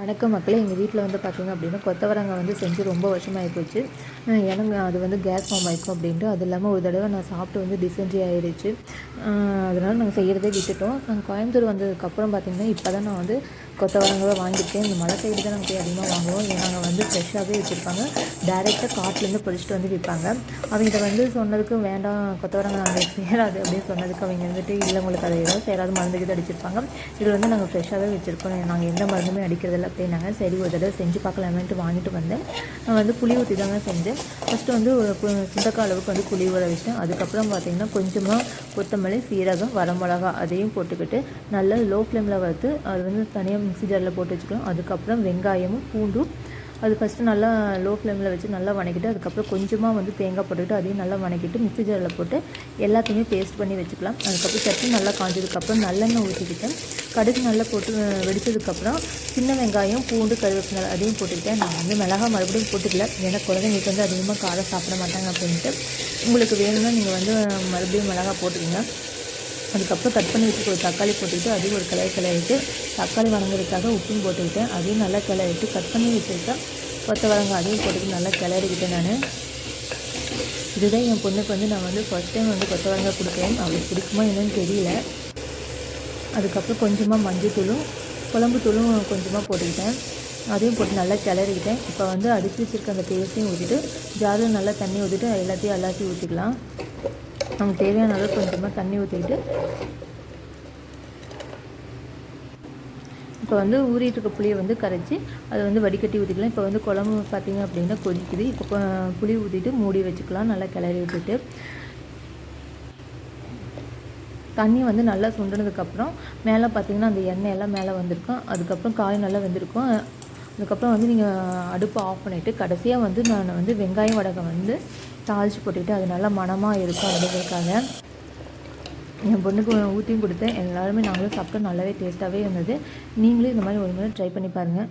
வணக்கம் மக்களே. எங்கள் வீட்டில் வந்து பார்த்திங்க அப்படின்னா கொத்தவரங்காய் வந்து செஞ்சு ரொம்ப வருஷமாகி போச்சு. எனக்கு அது வந்து கேஸ் ஃபார்ம் ஆகிக்கும் அப்படின்ட்டு. அது இல்லாமல் ஒரு தடவை நான் சாப்பிட்டு வந்து டிசென்ட்ரி ஆகிடுச்சு அதனால் நாங்கள் செய்கிறதே விட்டுட்டோம். நாங்கள் கோயம்புத்தூர் வந்ததுக்கப்புறம் பார்த்திங்கன்னா இப்போ தான் நான் வந்து கொத்தவரங்காய் வாங்கியிருக்கேன். இந்த மலை சைடு தான் நாங்கள் போய் அதிகமாக வாங்குவோம். நாங்கள் வந்து ஃப்ரெஷ்ஷாகவே வச்சுருப்பாங்க. டேரெக்டாக காட்டிலேருந்து பொழிச்சிட்டு வந்து விற்பாங்க. அவங்க வந்து சொன்னதுக்கு வேண்டாம் கொத்தவரங்காய் நாங்கள் சேராது அப்படின்னு சொன்னதுக்கு அவங்க வந்துட்டு இல்லை உங்களுக்கு அதை ஏதோ சேராது மருந்து அடிச்சிருப்பாங்க. இது வந்து நாங்கள் ஃப்ரெஷ்ஷாகவே வச்சுருக்கோம். நாங்கள் எந்த மருந்துமே அடிக்கிறதில்ல. அப்படின்னாங்க சரி ஒரு தடவை செஞ்சு பார்க்கலாமேன்ட்டு வாங்கிட்டு வந்தேன். நான் வந்து புளி ஊற்றி தாங்க செஞ்சேன். ஃபஸ்ட்டு வந்து ஒரு சுண்டக்காய் அளவுக்கு வந்து புளி ஊற வச்சேன் அதுக்கப்புறம் பார்த்திங்கன்னா கொஞ்சமாக கொத்தமல்லி சீரகம் வரமிளகா அதையும் போட்டுக்கிட்டு நல்லா லோ ஃப்ளேமில் வறுத்து அது வந்து தனியாக மிக்சி ஜாரில் போட்டு வச்சுக்கலாம். அதுக்கப்புறம் வெங்காயமும் பூண்டும் அது ஃபஸ்ட்டு நல்லா லோ ஃப்ளேமில் வச்சு நல்லா வணக்கிட்டு அதுக்கப்புறம் கொஞ்சமாக வந்து தேங்காய் போட்டுக்கிட்டு அதையும் நல்லா வணக்கிட்டு மிக்சி ஜாரில் போட்டு எல்லாத்தையுமே பேஸ்ட் பண்ணி வச்சுக்கலாம். அதுக்கப்புறம் சட்னி நல்லா காஞ்சதுக்கப்புறம் நல்லெண்ணெய் ஊற்றிக்கிட்டேன் கடுகு நல்லா போட்டு வெடித்ததுக்கப்புறம் வெடிச்சதுக்கப்புறம் சின்ன வெங்காயம் பூண்டு கருவேப்பிலை அதையும் போட்டுக்கிட்டேன். நான் வந்து மிளகா மறுபடியும் போட்டுக்கல. ஏன்னா குழந்தைங்களுக்கு வந்து அதிகமாக காரம் சாப்பிட மாட்டாங்க அப்படின்ட்டு. உங்களுக்கு வேணும்னா நீங்கள் வந்து மறுபடியும் மிளகா போட்டுக்கோங்க. அதுக்கப்புறம் கட் பண்ணி வச்சுட்டு ஒரு தக்காளி போட்டுக்கிட்டு அதையும் ஒரு கிளறி கிளறிட்டு தக்காளி வணங்குறதுக்காக உப்பும் போட்டுக்கிட்டேன். அதையும் நல்லா கிளறிட்டு கட் பண்ணி வச்சுருக்கேன் கொத்தவரங்காய் அதையும் போட்டுக்கிட்டு நல்லா கிளறிக்கிட்டேன் நான். இதுதான் என் பொண்ணுக்கு வந்து நான் வந்து ஃபஸ்ட் டைம் வந்து கொத்தவரங்காய் கொடுக்குறேன் அவளுக்கு பிடிக்குமா என்னன்னு தெரியல. அதுக்கப்புறம் கொஞ்சமாக மஞ்சத்தூளும் குழம்பு தூளும் கொஞ்சமாக போட்டுக்கிட்டேன். அதையும் போட்டு நல்லா கிளறிக்கிட்டேன். இப்போ வந்து அடித்து வச்சுருக்க அந்த பேஸ்ட்டையும் ஊற்றிட்டு ஜாரில் நல்லா தண்ணி ஊற்றிட்டு எல்லாத்தையும் எல்லாத்தையும் ஊற்றிக்கலாம் நமக்கு தேவையான அளவு கொஞ்சமாக தண்ணி ஊற்றிக்கிட்டு இப்போ வந்து ஊறிட்டு இருக்க புளியை வந்து கரைச்சி அதை வந்து வடிகட்டி ஊற்றிக்கலாம் இப்போ வந்து குழம்பு பார்த்தீங்க அப்படின்னா கொதிக்குது. இப்போ புளி ஊற்றிட்டு மூடி வச்சுக்கலாம். நல்லா கிளறி விட்டுட்டு. தண்ணி வந்து நல்லா சுண்டினதுக்கப்புறம் மேலே பார்த்தீங்கன்னா அந்த எண்ணெய் எல்லாம் மேலே வந்திருக்கும். அதுக்கப்புறம் காய் நல்லா வெந்திருக்கும். அதுக்கப்புறம் வந்து நீங்கள் அடுப்பை ஆஃப் பண்ணிவிட்டு கடைசியாக வந்து நான் வந்து வெங்காயம் வடகம் வந்து தாளித்து போட்டுக்கிட்டு அது நல்லா மணமாக இருக்கும் அப்படிங்கிறதுக்காக என் பொண்ணுக்கு ஊற்றியும் கொடுத்தேன். எல்லாருமே நாங்களும் சாப்பிட்டோம் நல்லாவே டேஸ்ட்டாகவே இருந்தது. நீங்களும் இந்த மாதிரி ஒரு முறை ட்ரை பண்ணி பாருங்கள்